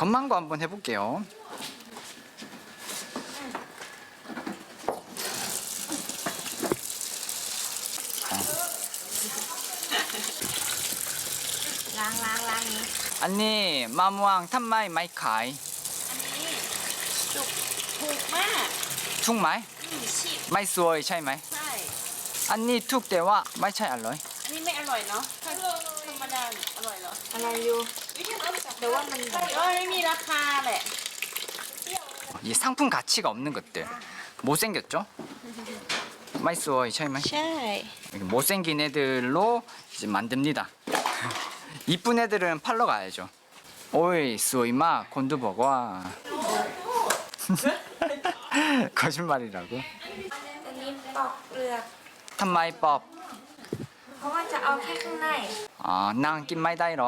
건망고 한번 해볼게요. Lang lang langนี้ 안니 마무왕 탐마이 마이카이 อันนี้จุกถูกมาก 툭마이 อืมชิบ 마이 수어이 차이마이 ใช่ 안니 툭 대와 마이 차이 알로이 อันนี้ไม่อร่อยเนาะถ้า ธรรมดาเนี่ยอร่อยเหรอ อะไรอยู่แต่ว่ามันก็ไม่มีราคาแหละ 이 상품 가치가 없는 것들 못생겼죠? 마이 수어이 차이마이 ใช่ 이렇게 못생긴 애들로 이제 만듭니다. 이쁜 애들은 팔러 가야죠. 오이 수이마 곤두버거와 거짓말이라고. อันนี้ปอกเปลือก 탐마이법 เพราะว่าจะเอาแค่ข้างใน 아난 낀마이다이러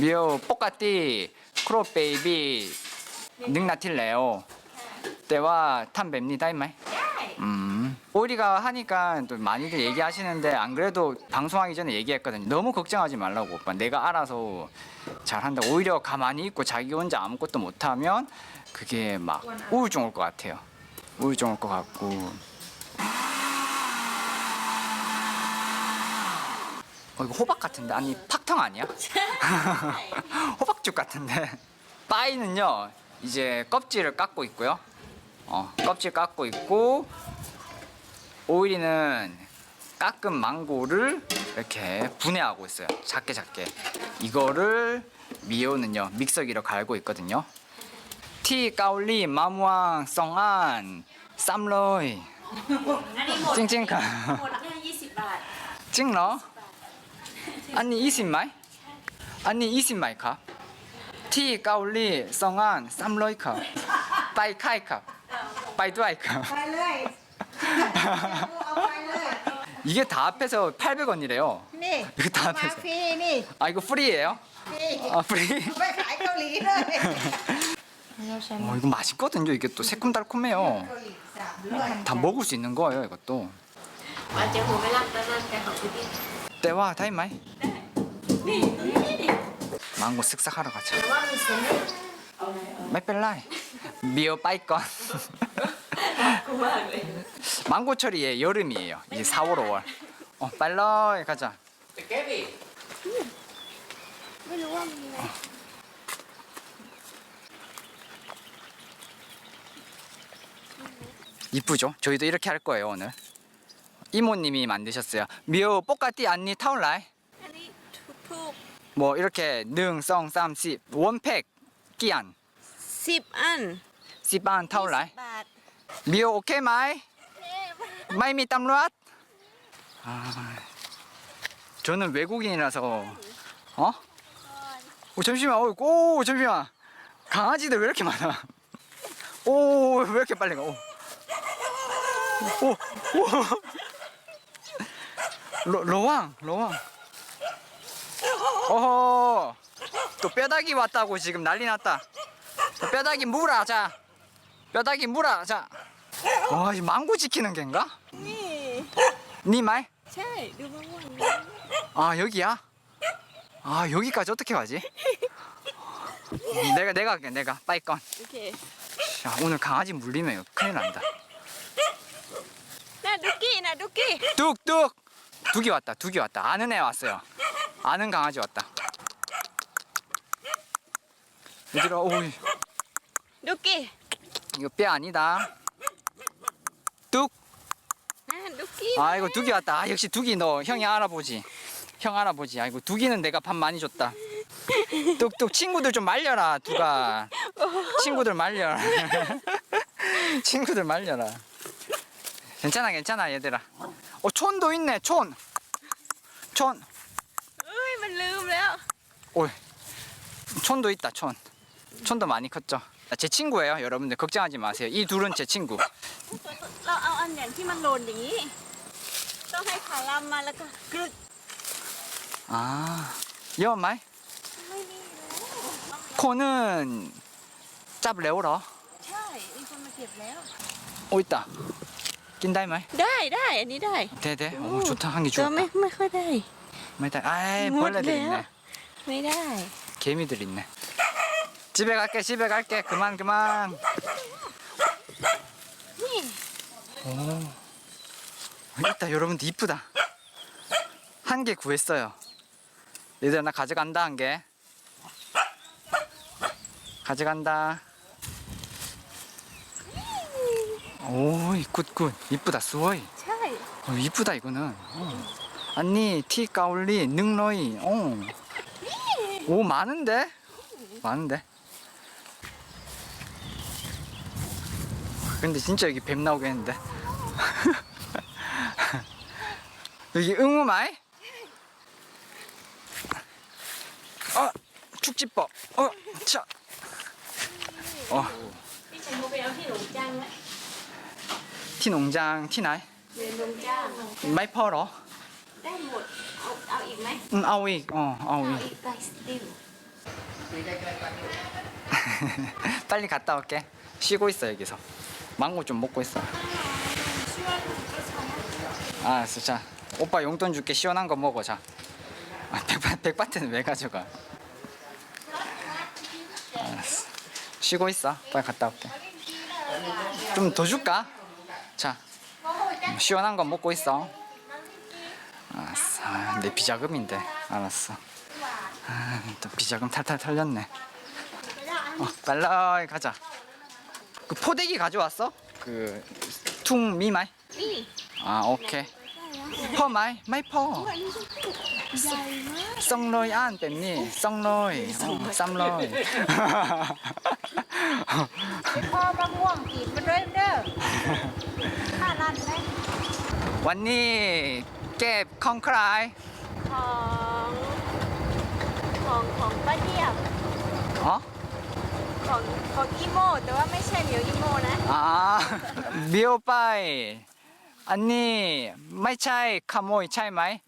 미오 뽀까띠 크로베이비 능나틸레오 때와 탐뱀니다 이마이 ได้ 음. 오리가 하니까 또 많이들 얘기하시는데 안 그래도 방송하기 전에 얘기했거든요. 너무 걱정하지 말라고 오빠. 내가 알아서 잘한다. 오히려 가만히 있고 자기 혼자 아무것도 못하면 그게 막 우울증 올 것 같아요. 우울증 올 것 같고. 어, 이거 호박 같은데? 아니 팍탕 아니야? 호박죽 같은데. 빠이는요 이제 껍질을 깎고 있고요. 어, 껍질 깎고 있고 오일이는 깎은 망고를 이렇게 분해하고 있어요. 작게 작게. 이거를 미오는요 믹서기로 갈고 있거든요. 티 까올리 마무왕 성안 쌈로이. 찡찡카. 찡러? 아니 이신마이 아니 이신마이카 티 까올리 썽안 쌈로이카 빠이카이카 빠이두아이카 ไปเลยเอาไปเลย 이게 다 합해서 800원이래요. นี่ 이거 다 มา 합해서. ฟรีนี่ 아 이거 프리예요? นี่ 아 프리? ไปขายเกาหลีเลย 어 이거 맛있거든요. 이게 또 새콤달콤해요. เกาหลีสามด้วย 다 먹을 수 있는 거예요, 이것도. ว่าเจ้าหูไม่รับแล้วนั่นแต่ของพี่ 때와 타이마이. 망고 쓱싹 하러 가자. 맥벨라이 미어 빠이건 망고철이 예, 여름이에요. 이제 4월, 5월. 어, 빨러 가자. 이쁘죠? 저희도 이렇게 할 거예요 오늘. 이모님이 만드셨어요. 미어 뽀까띠 안니 타올라이. อันนี้ถูก 뭐 이렇게 능, 썽, 쌈, 씨 원팩 끼안 สิบอัน 씨반 타올라이 บาท 미오 오케이 마이 마이미 땀루앗 아 저는 외국인이라서 어? 오 잠시만 오, 오 잠시만 강아지들 왜 이렇게 많아 오 왜 이렇게 빨리 가 오. 오, 오. 로, 로왕 로왕 어허. 또 뼈다귀 왔다고 지금 난리 났다. 뼈다귀 물아 자. 뼈다귀 물아 자와이 망고 지키는 겐가? 니말? 아 여기야? 아 여기까지 어떻게 가지? 내가 내가 할게 내가. 빨리 건 이렇게 자 오늘 강아지 물리면 이거 큰일 난다. 나 루키 나 루키 뚝뚝. 두기 왔다 두기 왔다. 아는 애 왔어요. 아는 강아지 왔다. 얘들아, 오, 루키. 이거 뼈 아니다. 뚝. 아, 루키. 아이고 두기 왔다. 아, 역시 두기 너 형이 알아보지. 형 알아보지. 아이고 두기는 내가 밥 많이 줬다. 뚝뚝 친구들 좀 말려라 두가. 친구들 말려라. 친구들 말려라. 괜찮아 괜찮아 얘들아. 어 촌도 있네 촌. 촌. เอ้ยมันลืมแล้ว 오 촌도 있다 촌 촌도 많이 컸죠 아, 제 친구예요 여러분들 걱정하지 마세요 이 둘은 제 친구 เราเอาอันอย่างที่มันโดนอย่างนี้ ต้องให้ขาลำมาแล้วก็กรึก 아 여말 ไม่มีแล้ว 코는 짭 레오러 ใช่มีคนมาเก็บแล้ว 오 있다 낀다이 말 ได้ได้อันนี้ได้ 대대 오 오, 좋다 한 개 ก็ไม่ 주었다 ไม่ค่อยได้ ไม่ได้아이 หมด 벌레들 แล้ว 있네 ไม่ได้ 개미들 있네 집에 갈게 집에 갈게 그만 그만 오 있다 여러분들 이쁘다 한 개 구했어요 얘들아 나 가져간다 한 개 가져간다 오이 굿굿 이쁘다 수어이 ใช่ 어, 이쁘다 이거는 어. 언니 티 까울리 능로이 어. 오 많은데? 많은데? 근데 진짜 여기 뱀 나오겠는데. 여기 응우마이? 아, 어 축지법. 어자 어. 티 농장 티 나이? 네 농장. 마이 퍼러. ได้หมด เอาเอาอีกไหม 응 아오이 어 เอา 아오이 อีกไก่สติล 빨리 갔다 올게. 쉬고 있어 여기서. 망고 좀 먹고 있어. 알았어 자. 오빠 용돈 줄게 시원한 거 먹어 자. 아, 백바, 백바트는 왜 가져가? 알았어. 쉬고 있어. 빨리 갔다 올게. 좀 더 줄까? 자. 시원한 거 먹고 있어. 알았어. 아, 내 비자금인데. 알았어. 아, 또 비자금 탈탈 털렸네. 어, 빨리 가자. 그 포대기 가져왔어? 그 퉁미마이? นี่ 아 오케이. 퍼마이 마이 퍼. ใหญ่มาก 썽로이 안 뺐니? 썽로이. 어, 쌈로이. พอมะม่วงกีบมาด้วยเด้อค่านั่นไหม 왔니? 깨 컹크라이. ของของของป้าเดียบ 어? ของของอีโมแต่ว่าไม่ใช่เหมียวอีโมนะ 아 미오빠이. 아니 마이 차이 카모이 차이 마이.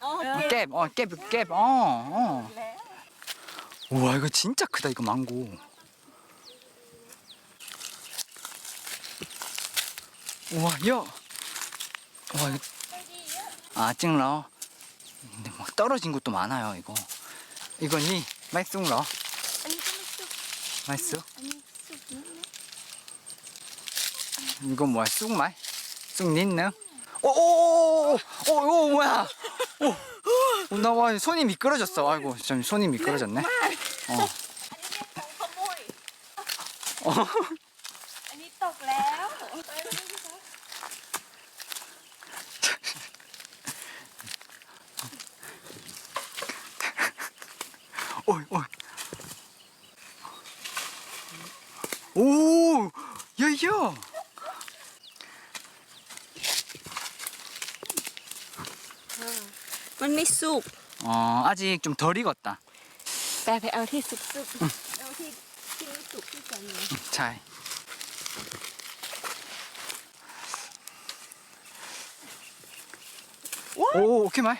อ๋อ 깹, 어, 깹, 깹, 어, 어. 우와, 이거 진짜 크다, 이거 망고. 우와, 야. 우와, 이거. 아 찡러 근데 막 떨어진 것도 많아요 이거. 이거니? 맛있으러 맛있어. 이건 뭐야? 쑥말 쑥닌능 오오오오오 뭐야? 어. 어, 오 나와 손이 미끄러졌어. 아이고 좀 손이 미끄러졌네. 어. 어. มันไม่สุก 어, 아직 좀 덜 익었다. แปลไปเอาที่สุกสุกเอาที่ที่ไม่สุกที่จะมี 자. 오, 오케이 말.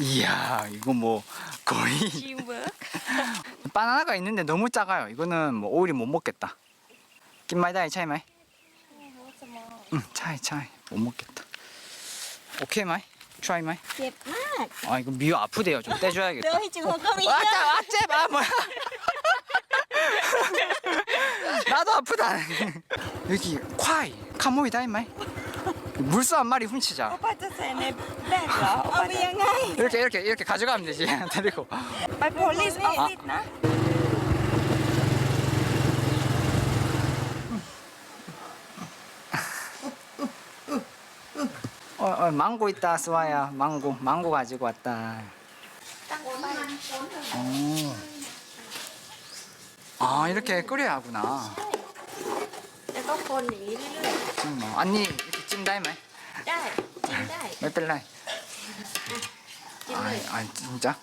이야, 이거 뭐 거의 ทีมเวิร์ก 바나나가 있는데 너무 작아요. 이거는 뭐 오일이 못 먹겠다. 김마이다이 차이 마이. 응, 차이 차이 못 먹겠다. 오케이 마이? 트라이 마이 예아 이거 미유 아프대요 좀 떼줘야겠다 너희 지금 거기 있어. 왔다 왔지 마 뭐야 나도 아프다 여기 콰이 카모이다 이 마이 물소 한 마리 훔치자 오빠 저 쟤네 빼봐. 오빠 어, 저- 이렇게 이렇게 이렇게 가져가면 되지 데리고 아, 폴리스 어, 아. 있나? 어, 어, 망고 있다, 수아야. 망고, 망고 가지고 왔다. 오. 아, 이렇게 끓여야 하구나. 음, 어, 언니, 이렇게 찜다이마이? 몇달 나이? 아, 아, 진짜?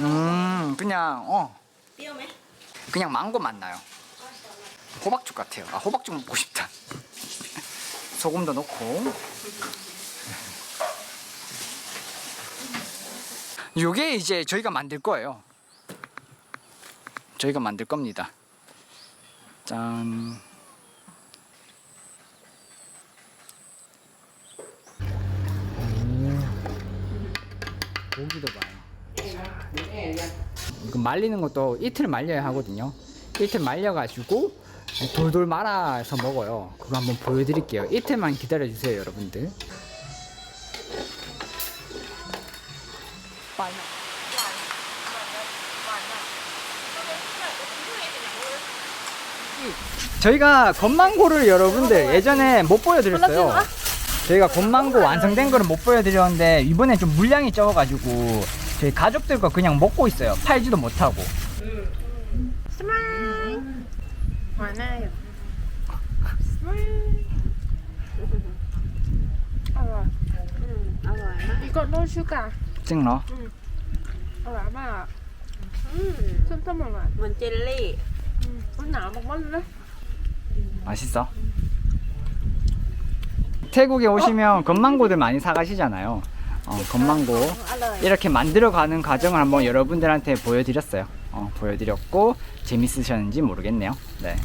음, 그냥, 어. 그냥 망고 맛 나요. 호박죽 같아요. 아, 호박죽 먹고 싶다. 소금도 넣고. 요게 이제 저희가 만들 거예요. 저희가 만들 겁니다. 짠. 고기도 봐요. 이거 말리는 것도 이틀 말려야 하거든요. 이틀 말려가지고 돌돌 말아서 먹어요. 그거 한번 보여드릴게요. 이틀만 기다려주세요, 여러분들. 저희가 건망고를 여러분들 예전에 못 보여드렸어요. 저희가 건망고 완성된 거를 못 보여드렸는데 이번에 좀 물량이 적어가지고 저희 가족들 거 그냥 먹고 있어요. 팔지도 못하고. 많아요. 어ร่อย 음, 알아요. 이거 no sugar 찍너? อร่อยมาก 음, ส้มๆหวาน เหมือนเจลลี่ ๆอืมมันหนาวมากๆเลย 맛있어? 태국에 오시면 건망고들 많이 사가시잖아요. 어, 건망고 อร่อย 이렇게 만들어가는 과정을 한번 여러분들한테 보여드렸어요. 어, 보여드렸고 재밌으셨는지 모르겠네요. 네.